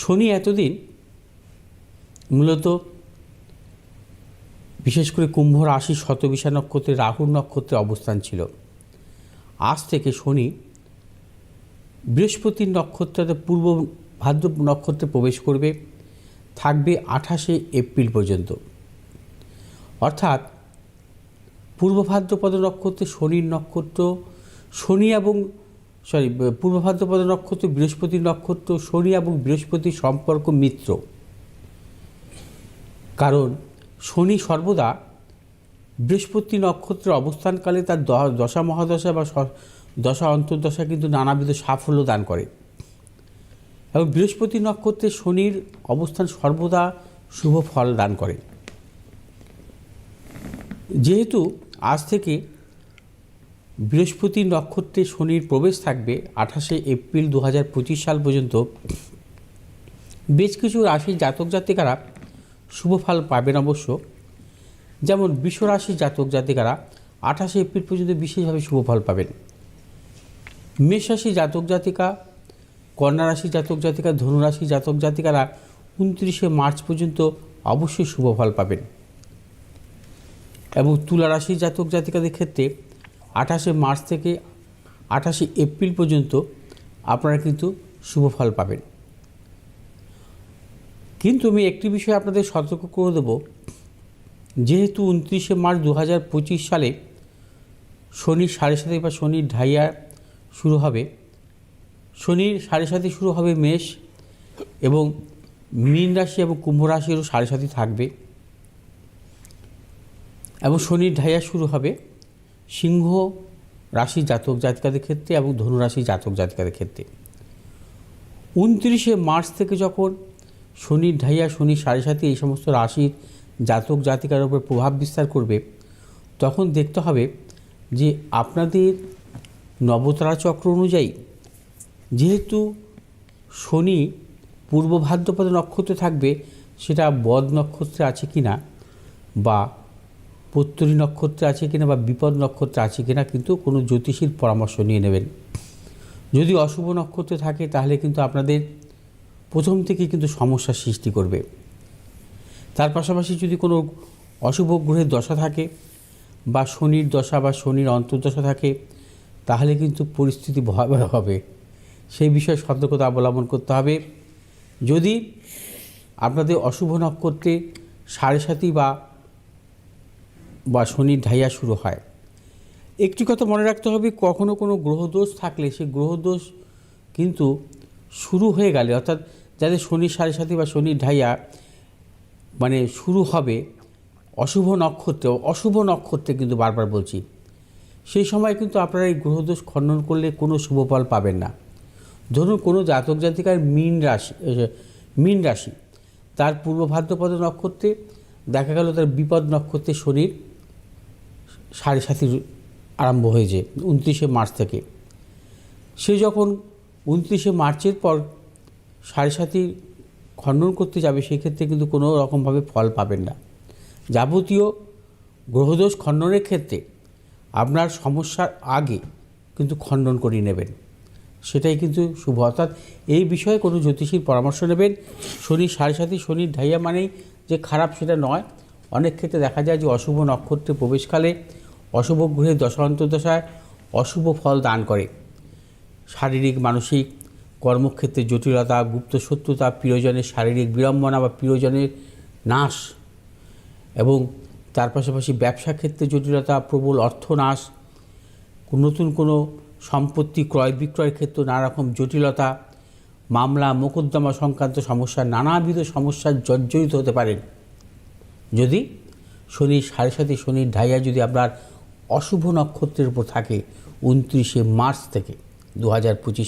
শনি এতদিন মূলত বিশেষ করে কুম্ভ রাশি শতবিশা নক্ষত্রে রাহুর নক্ষত্রে অবস্থান ছিল। আজ থেকে শনি বৃহস্পতির নক্ষত্রে পূর্ব ভাদ্র নক্ষত্রে প্রবেশ করবে, থাকবে আঠাশে এপ্রিল পর্যন্ত। অর্থাৎ পূর্ব ভাদ্রপদ নক্ষত্রে শনির নক্ষত্র, শনি এবং সরি পূর্ব ভাদ্রপদ নক্ষত্র, বৃহস্পতি নক্ষত্র, শনি এবং বৃহস্পতির সম্পর্ক মিত্র। কারণ শনি সর্বদা বৃহস্পতি নক্ষত্রের অবস্থানকালে তার দশা, মহাদশা বা দশা, অন্তর্দশা কিন্তু নানাবিধ সাফল্য দান করে। এবং বৃহস্পতি নক্ষত্রে শনির অবস্থান সর্বদা শুভ ফল দান করে। যেহেতু আজ থেকে বৃহস্পতি নক্ষত্রে শনির প্রবেশ থাকবে আঠাশে এপ্রিল দু হাজার পঁচিশ সাল পর্যন্ত। বেশ কিছু রাশির জাতক জাতিকারা শুভ ফল পাবেন অবশ্য। যেমন বিশ্ব রাশির জাতক জাতিকারা আঠাশে এপ্রিল পর্যন্ত বিশেষভাবে শুভ ফল পাবেন। মেষ রাশি জাতক জাতিকা কন্যা রাশি জাতক জাতিকা ধনুরাশি জাতক জাতিকারা উনত্রিশে মার্চ পর্যন্ত অবশ্যই শুভ ফল পাবেন। এবং তুলা রাশি জাতক জাতিকাদের ক্ষেত্রে আঠাশে মার্চ থেকে আঠাশে এপ্রিল পর্যন্ত আপনারা কিন্তু শুভ ফল পাবেন। কিন্তু আমি একটি বিষয় আপনাদের সতর্ক করে দেব। যেহেতু উনত্রিশে মার্চ দু হাজার পঁচিশ সালে শনির সাড়ে সাথে বা শনির ঢাইয়া শুরু হবে। শনির সাড়ে সাথে শুরু হবে মেষ এবং মীন রাশি এবং কুম্ভ রাশিরও সাড়ে সাথে থাকবে। এবং শনির ঢাইয়া শুরু হবে। সিংহ রাশি জাতক জাতিকাদের ক্ষেত্রে এবং ধনুরাশি জাতক জাতিকাদের ক্ষেত্রে। উনত্রিশে মার্চ থেকে যখন শনির ঢাইয়া, শনি সাড়ে সাথে এই সমস্ত রাশির জাতক জাতিকার উপর প্রভাব বিস্তার করবে, তখন দেখতে হবে যে আপনাদের নবতারা চক্র অনুযায়ী যেহেতু শনি পূর্ব ভাদ্রপদ নক্ষত্রে থাকবে, সেটা বদ নক্ষত্রে আছে কি না বা পত্তরী নক্ষত্রে আছে কিনা বা বিপদ নক্ষত্রে আছে কিনা কিন্তু কোনো জ্যোতিষীর পরামর্শ নিয়ে নেবেন। যদি অশুভ নক্ষত্রে থাকে তাহলে কিন্তু আপনাদের প্রথম থেকে কিন্তু সমস্যার সৃষ্টি করবে। তার পাশাপাশি যদি কোনো অশুভ গ্রহের দশা থাকে বা শনির দশা বা শনির অন্তর্দশা থাকে, তাহলে কিন্তু পরিস্থিতি ভয়াবহ হবে। সেই বিষয়ে সতর্কতা অবলম্বন করতে হবে। যদি আপনাদের অশুভ নক্ষত্রে সাড়ে সাতি বা বা শনির ঢাইয়া শুরু হয়। একটি কথা মনে রাখতে হবে, কখনো কোনো গ্রহদোষ থাকলে সেই গ্রহদোষ কিন্তু শুরু হয়ে গেলে, অর্থাৎ যাদের শনির সাড়ে সাথে বা শনির ঢাইয়া মানে শুরু হবে, অশুভ নক্ষত্রে অশুভ নক্ষত্রে কিন্তু বারবার বলছি, সেই সময় কিন্তু আপনারা এই গ্রহদোষ খণ্ডন করলে কোনো শুভ ফল পাবেন না। ধরুন কোনো জাতক জাতিকার মীন রাশি মীন রাশি, তার পূর্ব ভাদ্রপদ নক্ষত্রে দেখা গেল তার বিপদ নক্ষত্রে শনির সাড়ে সাতির আরম্ভ হয়েছে উনত্রিশে মার্চ থেকে। সে যখন উনত্রিশে মার্চের পর সাড়ে সাতি খণ্ডন করতে যাবে, সেক্ষেত্রে কিন্তু কোনো রকমভাবে ফল পাবেন না। যাবতীয় গ্রহদোষ খণ্ডনের ক্ষেত্রে আপনার সমস্যার আগে কিন্তু খণ্ডন করিয়ে নেবেন। সেটাই কিন্তু শুভ। অর্থাৎ এই বিষয়ে কোনো জ্যোতিষীর পরামর্শ নেবেন। শনি, সাড়ে সাথে শনির ঢাইয়া মানেই যে খারাপ সেটা নয়। অনেক ক্ষেত্রে দেখা যায় যে অশুভ নক্ষত্রে প্রবেশকালে অশুভ গ্রহের দশা অন্তর্দশায় অশুভ ফল দান করে। শারীরিক, মানসিক কর্মক্ষেত্রে জটিলতা, গুপ্ত শত্রুতা, প্রিয়জনের শারীরিক বিড়ম্বনা বা প্রিয়জনের নাশ এবং তার পাশাপাশি ব্যবসা ক্ষেত্রে জটিলতা, প্রবল অর্থনাশ নতুন কোনো সম্পত্তি ক্রয় বিক্রয়ের ক্ষেত্রে নানা রকম জটিলতা, মামলা, মোকদ্দমা সংক্রান্ত সমস্যা, নানাবিধ সমস্যার জর্জরিত হতে পারেন যদি শনির সাড়ে সাথে শনির ঢাইয়া যদি আপনার অশুভ নক্ষত্রের উপর থাকে উনত্রিশে মার্চ থেকে দু হাজার পঁচিশ